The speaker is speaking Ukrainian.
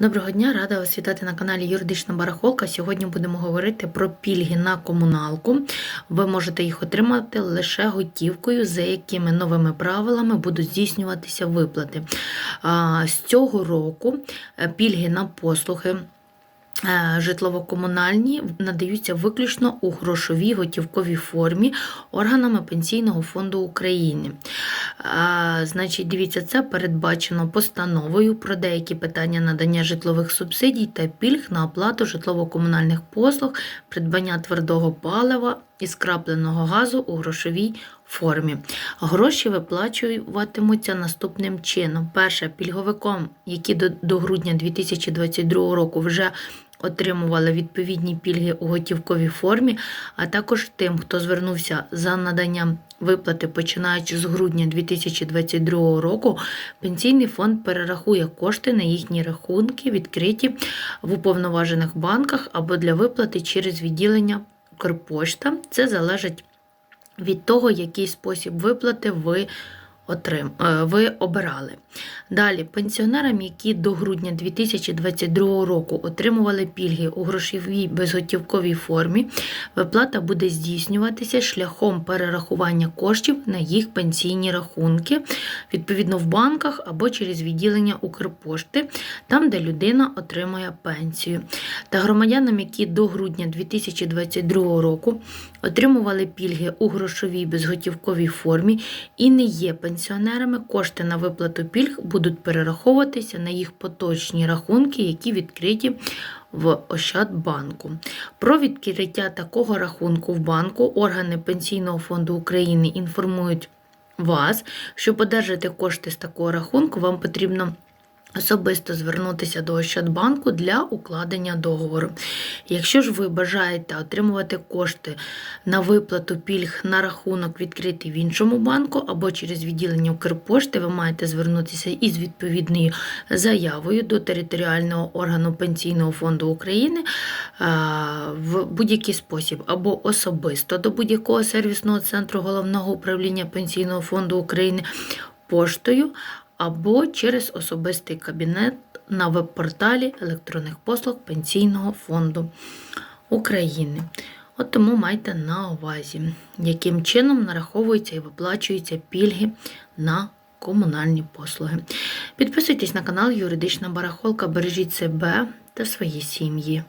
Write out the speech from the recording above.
Доброго дня, рада вас вітати на каналі Юридична Барахолка. Сьогодні будемо говорити про пільги на комуналку. Ви можете їх отримати лише готівкою, за якими новими правилами будуть здійснюватися виплати. З цього року е, пільги на послуги. Е, Житлово-комунальні надаються виключно у грошовій готівковій формі органами Пенсійного фонду України. А, Значить, дивіться, це передбачено постановою про деякі питання надання житлових субсидій та пільг на оплату житлово-комунальних послуг, придбання твердого палива і скрапленого газу у грошовій формі. Гроші виплачуватимуться наступним чином. Перше, пільговикам, які до, до грудня 2022 року вже отримували відповідні пільги у готівковій формі, а також тим, хто звернувся за наданням виплати починаючи з грудня 2022 року, пенсійний фонд перерахує кошти на їхні рахунки, відкриті в уповноважених банках або для виплати через відділення Укрпошта. Це залежить від того, який спосіб виплати ви отрим... е, ви обирали. Далі, пенсіонерам, які до грудня 2022 року отримували пільги у грошовій безготівковій формі, виплата буде здійснюватися шляхом перерахування коштів на їх пенсійні рахунки, відповідно в банках або через відділення Укрпошти, там, де людина отримує пенсію. Та громадянам, які до грудня 2022 року отримували пільги у грошовій безготівковій формі і не є пенсіонерами, кошти на виплату пільг будуть перераховуватися на їх поточні рахунки, які відкриті в Ощадбанку. Про відкриття такого рахунку в банку органи Пенсійного фонду України інформують вас, щоб одержати кошти з такого рахунку, вам потрібно особисто звернутися до Ощадбанку для укладення договору. Якщо ж ви бажаєте отримувати кошти на виплату пільг на рахунок відкритий в іншому банку або через відділення Укрпошти, ви маєте звернутися із відповідною заявою до територіального органу Пенсійного фонду України в будь-який спосіб, або особисто до будь-якого сервісного центру головного управління Пенсійного фонду України поштою або через особистий кабінет на веб-порталі електронних послуг Пенсійного фонду України. От тому майте на увазі, яким чином нараховуються і виплачуються пільги на комунальні послуги. Підписуйтесь на канал Юридична Барахолка, бережіть себе та свої сім'ї.